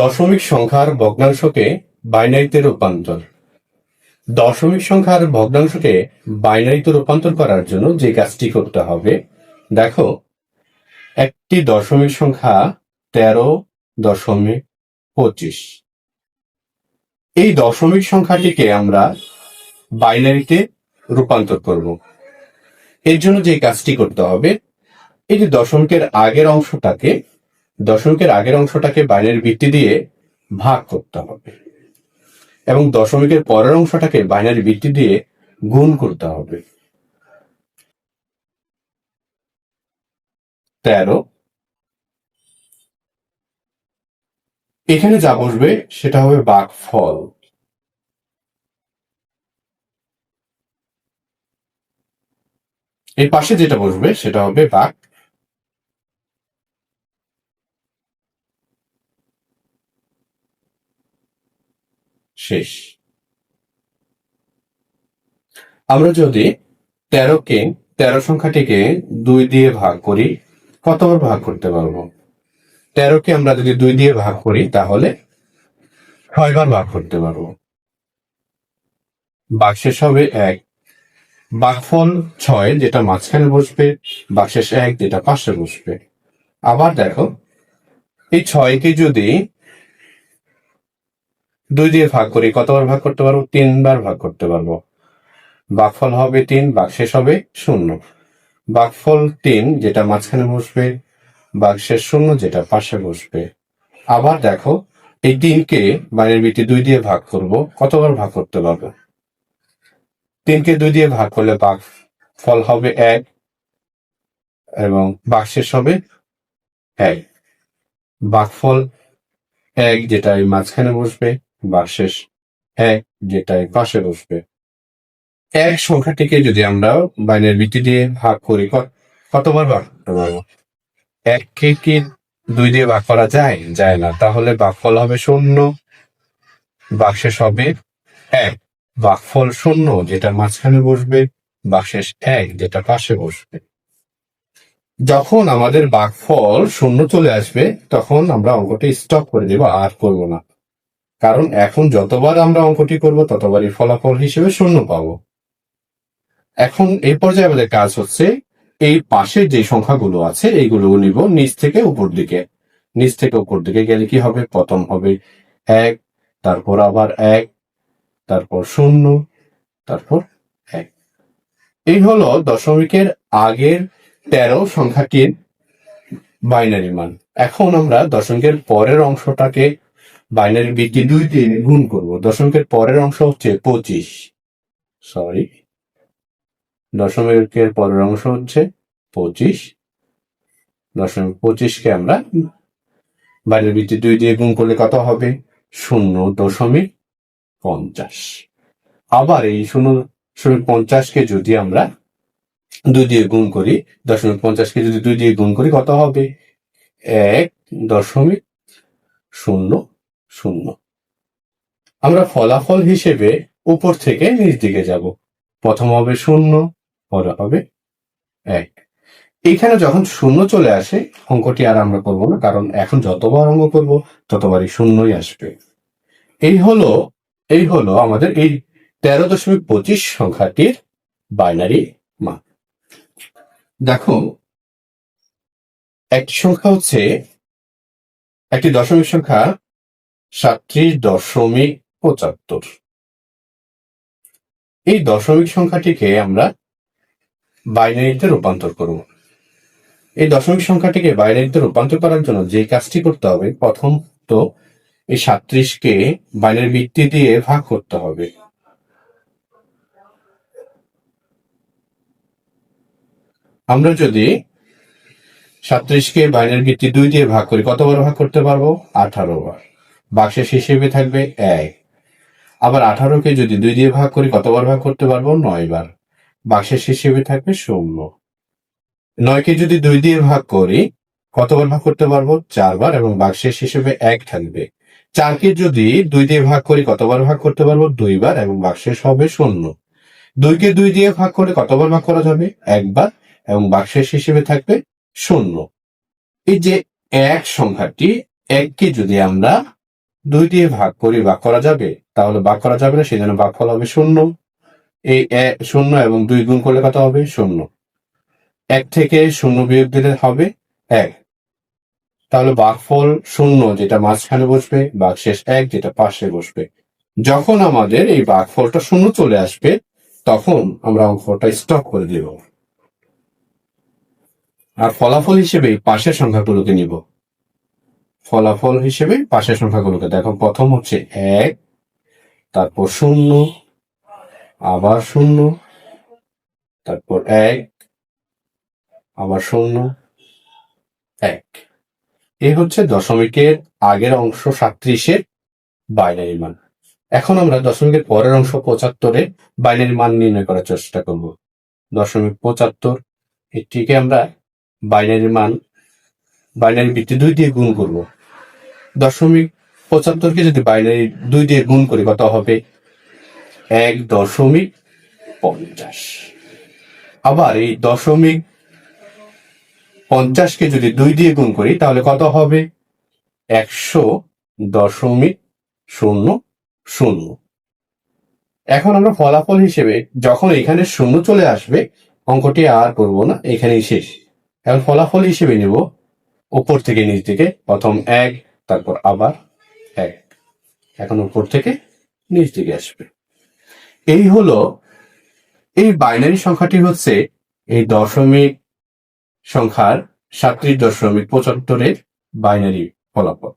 দশমিক সংখ্যার ভগ্নাংশকে বাইনারিতে রূপান্তর। দশমিক সংখ্যার ভগ্নাংশকে বাইনারিতে রূপান্তর করার জন্য যে কাজটি করতে হবে, দেখো, একটি দশমিক সংখ্যা তেরো দশমিক পঁচিশ। এই দশমিক সংখ্যাটিকে আমরা বাইনারিতে রূপান্তর করব। এর জন্য যে কাজটি করতে হবে, এই যে দশমিকের আগের অংশটাকে দশমিকের আগের অংশটাকে বাইনারি ভিত্তি দিয়ে ভাগ করতে হবে এবং দশমিকের পরের অংশটাকে বাইনারি ভিত্তি দিয়ে গুণ করতে হবে। তেরো। এখানে যা বসবে সেটা হবে বাঘ ফল এর পাশে যেটা বসবে সেটা হবে বাঘ শেষ। আমরা যদি তেরোকে তেরো সংখ্যাটিকে দুই দিয়ে ভাগ করি কতবার ভাগ করতে পারব? তেরোকে আমরা যদি দুই দিয়ে ভাগ করি, তাহলে ছয়বার ভাগ করতে পারব। বাক্সেস হবে এক। বাঘফল ছয়, যেটা মাঝখানে বসবে বাক্সেস এক, যেটা পাশে বসবে। আবার দেখো, এই ছয়কে যদি দুই দিয়ে ভাগ করি, কতবার ভাগ করতে পারব? তিনবার ভাগ করতে পারব। বাঘফল হবে তিন বাঘশেষ হবে শূন্য। বাঘফল তিন, যেটা মাঝখানে বসবে বাঘশেষ শূন্য, যেটা পাশে বসবে। আবার দেখো, এই তিনকে বাইরের বিটি দুই দিয়ে ভাগ করব, কতবার ভাগ করতে পারব? তিনকে দুই দিয়ে ভাগ করলে বাঘ ফল হবে এক এবং বাঘশেষ হবে এক। বাঘফল এক, যেটা মাঝখানে বসবে বাঘশেষ এক যেটা পাশে বসবে। এক সংখ্যাটিকে যদি আমরা বাইনের ভিত্তি দিয়ে ভাগ করি কতবার ভাগ করতে পারব? এককে কি দুই দিয়ে ভাগ করা যায়? যায় না। তাহলে ভাগফল হবে শূন্য। বাক্সেস হবে এক। ভাগফল শূন্য, যেটা মাঝখানে বসবে বাক্সেস এক, যেটা পাশে বসবে। যখন আমাদের ভাগফল শূন্য চলে আসবে, তখন আমরা অঙ্কটি স্টপ করে দেব, আর করব না। কারণ এখন যতবার আমরা অঙ্কটি করব, ততবারই ফলাফল হিসেবে শূন্য পাবো। এখন এই পর্যায়ে আমাদের কাজ হচ্ছে, এই পাশে যে সংখ্যাগুলো আছে, এইগুলো নিব নিচ থেকে উপর দিকে। নিচ থেকে উপর দিকে গেলে কি হবে? প্রথম হবে এক, তারপর আবার এক, তারপর শূন্য, তারপর এক। এই হলো দশমিকের আগের তেরো সংখ্যাটির বাইনারি মান। এখন আমরা দশমিকের পরের অংশটাকে বাইনারি বৃদ্ধি দুই দিয়ে গুণ করব। দশমিকের পরের অংশ হচ্ছে পঁচিশ। সরি দশমিকের পরের অংশ হচ্ছে পঁচিশ। দশমিক পঁচিশকে আমরা বাইরের ভিত্তি দুই দিয়ে গুণ করলে কত হবে? শূন্য দশমিক পঞ্চাশ। আবার এই শূন্য দশমিক পঞ্চাশকে যদি আমরা দুই দিয়ে গুণ করি দশমিক পঞ্চাশকে যদি দুই দিয়ে গুণ করি কত হবে? এক দশমিক শূন্য শূন্য। আমরা ফলাফল হিসেবে উপর থেকে নিচ দিকে যাব। প্রথম হবে শূন্য, পরে হবে এক। এইখানে যখন শূন্য চলে আসে, অঙ্কটি আর আমরা করব না, কারণ এখন যতবার অঙ্ক করব, ততবারই শূন্যই আসবে। এই হলো এই হলো আমাদের এই তেরো দশমিক পঁচিশ সংখ্যাটির বাইনারি মান দেখো, একটি সংখ্যা হচ্ছে, একটি দশমিক সংখ্যা সাতত্রিশ দশমিক পঁচাত্তর। এই দশমিক সংখ্যাটিকে আমরা বাইনারিতে রূপান্তর করব। এই দশমিক সংখ্যাটিকে বাইনারিতে রূপান্তর করার জন্য যে কাজটি করতে হবে প্রথম তো এই সাত্রিশকে বাইনারি ভিত্তি দিয়ে ভাগ করতে হবে। আমরা যদি সাত্রিশকে বাইনারি ভিত্তি দুই দিয়ে ভাগ করি কতবার ভাগ করতে পারব? আঠারো বার। বাক্সের হিসেবে থাকবে এক। আবার আঠারোকে যদি দুই দিয়ে ভাগ করি, কতবার ভাগ করতে পারব? নয় বার বাক্সের হিসেবে থাকবে শূন্য। নয়কে যদি দুই দিয়ে ভাগ করি, কতবার ভাগ করতে পারব? চারবার, এবং বাক্সের হিসেবে এক থাকবে। চারকে যদি দুই দিয়ে ভাগ করি, কতবার ভাগ করতে পারব? দুইবার, এবং বাক্সের হবে শূন্য। দুইকে দুই দিয়ে ভাগ করে কতবার ভাগ করা যাবে? একবার, এবং বাক্সের হিসেবে থাকবে শূন্য। এই যে এক সংখ্যাটি, এককে যদি আমরা দুই দিয়ে ভাগ করি, ভাগ করা যাবে? তাহলে ভাগ করা যাবে না সেই জন্য ভাগফল হবে শূন্য। এই শূন্য এবং দুই গুণ করলে কত হবে? শূন্য। এক থেকে শূন্য বিয়োগ দিলে হবে এক। তাহলে ভাগফল শূন্য, যেটা মাঝখানে বসবে বাঘ শেষ এক, যেটা পাশে বসবে। যখন আমাদের এই ভাগফলটা শূন্য চলে আসবে, তখন আমরা অঙ্কটা স্টপ করে দেব। আর ফলাফল হিসেবে পাশের সংখ্যাগুলোকে নিব। ফলাফল হিসেবে পাশের সংখ্যাগুলোকে দেখো, প্রথম হচ্ছে এক, তারপর শূন্য, আবার শূন্য, তারপর এক, আবার শূন্য, এক। এই হচ্ছে দশমিকের আগের অংশ সাত্রিশের বাইনারি মান। এখন আমরা দশমিকের পরের অংশ পঁচাত্তরে বাইনারি মান নির্ণয় করার চেষ্টা করব। দশমিক পঁচাত্তর এটিকে আমরা বাইনারি মান, বাইনারি ভিত্তি দুই দিয়ে গুণ করব। দশমিক পঁচাত্তরকে যদি বাইনারি দুই দিয়ে গুণ করি কত হবে? এক দশমিক পঞ্চাশ। আবার এই দশমিক পঞ্চাশকে যদি দুই দিয়ে গুণ করি, তাহলে কত হবে? একশো দশমিক শূন্য শূন্য। এখন আমরা ফলাফল হিসেবে যখন এখানে শূন্য চলে আসবে, অঙ্কটি আর করব না, এখানেই শেষ। এখন ফলাফল হিসেবে নেব, উপর থেকে নিচ দিকে, প্রথম এক তারপর আবার এক। এখন উপর থেকে নিচ দিকে আসবে। এই হলো, এই বাইনারি সংখ্যাটি হচ্ছে এই দশমিক সংখ্যার সাতত্রিশ দশমিক পঁচাত্তরের বাইনারি ফলাফল।